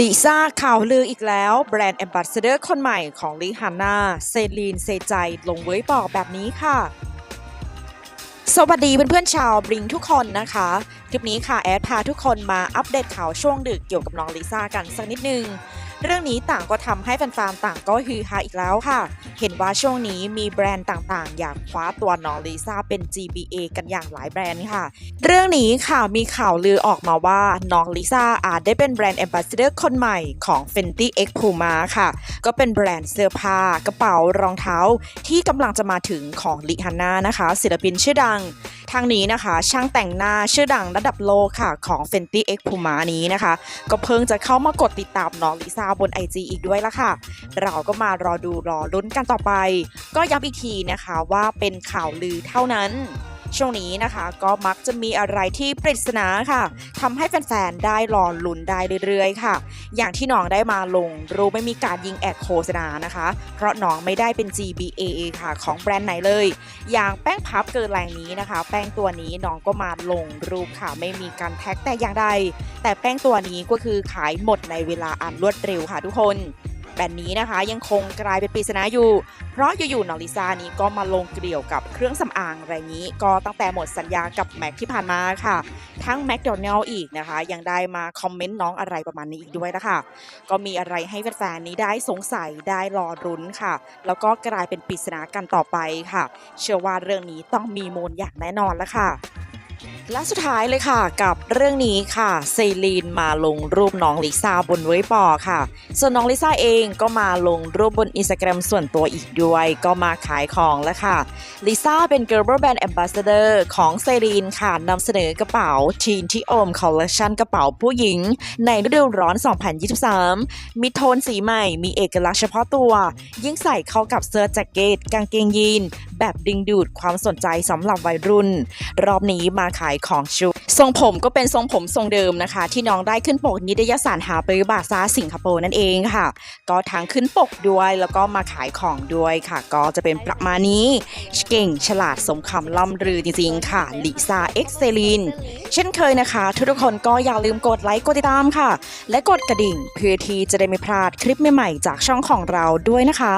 ลิซ่าข่าวลืออีกแล้ว แบรนด์แอมบ s สเดอร์คนใหม่ของลิฮาน่าเซลีน เซใจ ลงเว้ยบอกแบบนี้ค่ะ สวัสดีเพื่อนๆชาวบริงทุกคนนะคะ คลิปนี้ค่ะ แอดพาทุกคนมาอัปเดตข่าวช่วงดึกเกี่ยวกับน้องลิซ่ากันสักนิดนึง เรื่องนี้ต่างก็ทำให้แฟนๆต่างก็ฮือฮาอีกแล้วค่ะ เห็นว่าช่วงนี้มีแบรนด์ต่างๆ อยากคว้าตัวน้องลิซ่าเป็น GBA กันอย่างหลายแบรนด์ค่ะ เรื่องนี้ค่ะมีข่าวลือออกมาว่าน้องลิซ่าอาจได้เป็นแบรนด์แอมบ s สเดอร์คนใหม่ของ Fenty X Puma ค่ะ ก็เป็นแบรนด์เสื้อผ้ากระเป๋ารองเท้า ที่กำลังจะมาถึงของลิฮาน่านะคะ ศิลปินชื่อดัง ทางนี้นะคะ ช่างแต่งหน้าชื่อดังระดับโลกค่ะของ Fenty X Puma นี้นะคะ ก็เพิ่งจะเข้ามากดติดตามน้องลิซ่าบน IG อีกด้วยละค่ะ เราก็มารอดูรอลุ้นกันต่อไป ก็ย้ำอีกทีนะคะว่าเป็นข่าวลือเท่านั้น ช่วงนี้นะคะก็มักจะมีอะไรที่ปริศนาค่ะทำให้แฟนๆ ได้รอนลุ้นได้เรื่อยๆ ค่ะ อย่างที่น้องได้มาลงรู้ไม่มีการยิงแอดโฆษณานะคะ เพราะน้องไม่ได้เป็น GBA ค่ะ ของแบรนด์ไหนเลย อย่างแป้งพับเกินแรงนี้นะคะ แป้งตัวนี้น้องก็มาลงรูปค่ะ ไม่มีการแท็กแต่อย่างใดแต่แป้งตัวนี้ก็คือขายหมดในเวลาอันรวดเร็วค่ะทุกคน แบนนี้นะคะ ยังคงกลายเป็นปริศนาอยู่ เพราะอยู่ๆนองลิซ่านี้ก็มาลงเกลี่ยวกับเครื่องสำอางอะไรนี้ ก็ตั้งแต่หมดสัญญากับแม็กที่ผ่านมาค่ะ ทั้งแม d โดนัลอีกนะคะ ยังได้มาคอมเมนต์น้องอะไรประมาณนี้อีกด้วยนะคะ ก็มีอะไรให้แฟนๆนี้ได้สงสัยได้รอรุ้นค่ะ แล้วก็กลายเป็นปริศนากันต่อไปค่ะ เชื่อว่าเรื่องนี้ต้องมีมูลอย่างแน่นอนแล้วค่ะ และสุดท้ายเลยค่ะกับเรื่องนี้ค่ะเซลีนมาลงรูปน้องลิซ่าบนเว็บปอค่ะ ส่วนน้องลิซ่าเองก็มาลงรูปบนอินสตาแกรมส่วนตัวอีกด้วยก็มาขายของแล้วค่ะลิซ่าเป็น Global Brand Ambassador ของเซรีนค่ะนำเสนอกระเป๋า Teen ที่โอม Collection กระเป๋าผู้หญิง ในฤดูร้อน 2023 มีโทนสีใหม่มีเอกลักษณ์เฉพาะตัว ยิ่งใส่เข้ากับเสื้อแจ็คเก็ตกางเกงยีน แบบดึงดูดความสนใจสำหรับวัยรุ่น รอบนี้มาขายของชุทรงผมก็เป็นทรงผมทรงเดิมนะคะ ที่น้องได้ขึ้นปกนิตยสารหาปรือบาซาสิงคโปร์นั่นเองค่ะ ก็ทั้งขึ้นปกด้วยแล้วก็มาขายของด้วยค่ะ ก็จะเป็นประมาณนี้เก่งฉลาดสมคำล่ำลือจริงๆค่ะลิซาเอ็กเซลินเช่นเคยนะคะ ทุกคนก็อย่าลืมกดไลค์กดติดตามค่ะ และกดกระดิ่งเพื่อที่จะได้ไม่พลาดคลิปใหม่ๆจากช่องของเราด้วยนะคะ